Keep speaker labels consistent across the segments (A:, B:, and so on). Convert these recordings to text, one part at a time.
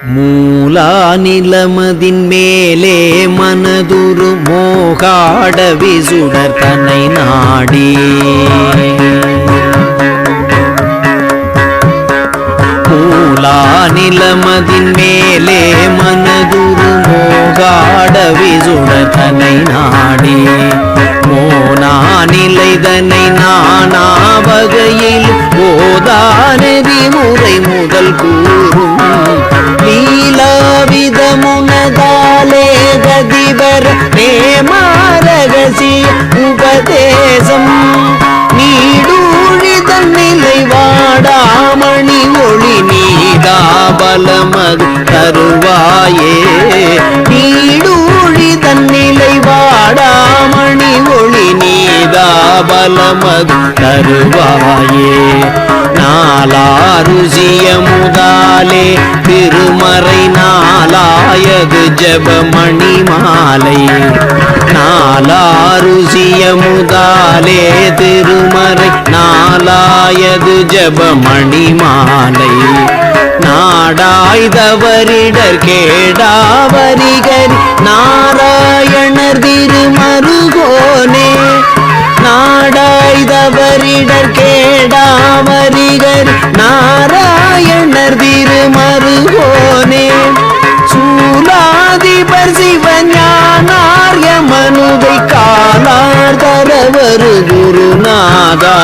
A: மூலா நிலமதின் மேலே மனதுரு மோகாட விசுடர் தன்னை நாடி. மூலா நிலமதின் மேலே மனதுரு மோகாட விசுடர் தன்னை நாடி. மோனா நிலைதனை நானா வகையில் ஓதானதி முறை முதல் கூறும் வாடாமணி ஒளி நீதாபலமது தருவாயே. நீடூழி தன்னிலை வாடாமணி ஒளி நீதாபலமது தருவாயே. நாலாருசிய முதாலே திருமறை நாலாயது ஜபமணி மாலை. நாலாருசிய முதாலே திருமறை நாளாயது ஜபமணி மாலை நாடாய்தவரிடர் கேடாவரிகர் நாராயணர் திருமருகோனே. நாடாய்தவரிடர் கேடாவரிகர் நாராயணர் திருமருகோனே. சூலாதிபர் சிவஞானார் யமனுதை காலார் தரவரு குருநாதா.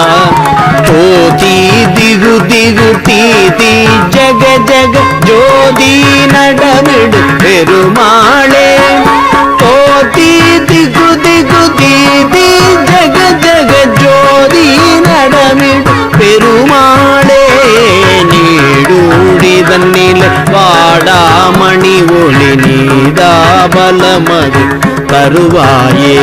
A: ஜோதி திகு திகு தீதி ஜக ஜக ஜோதி நடமிடு பெருமாளே போதி திகு திகு தீதி ஜக ஜக ஜோதி நடமிடு பெருமாளே நீடூடி தன்னில வாடாமணி ஒளி நீதாபலமது தருவாயே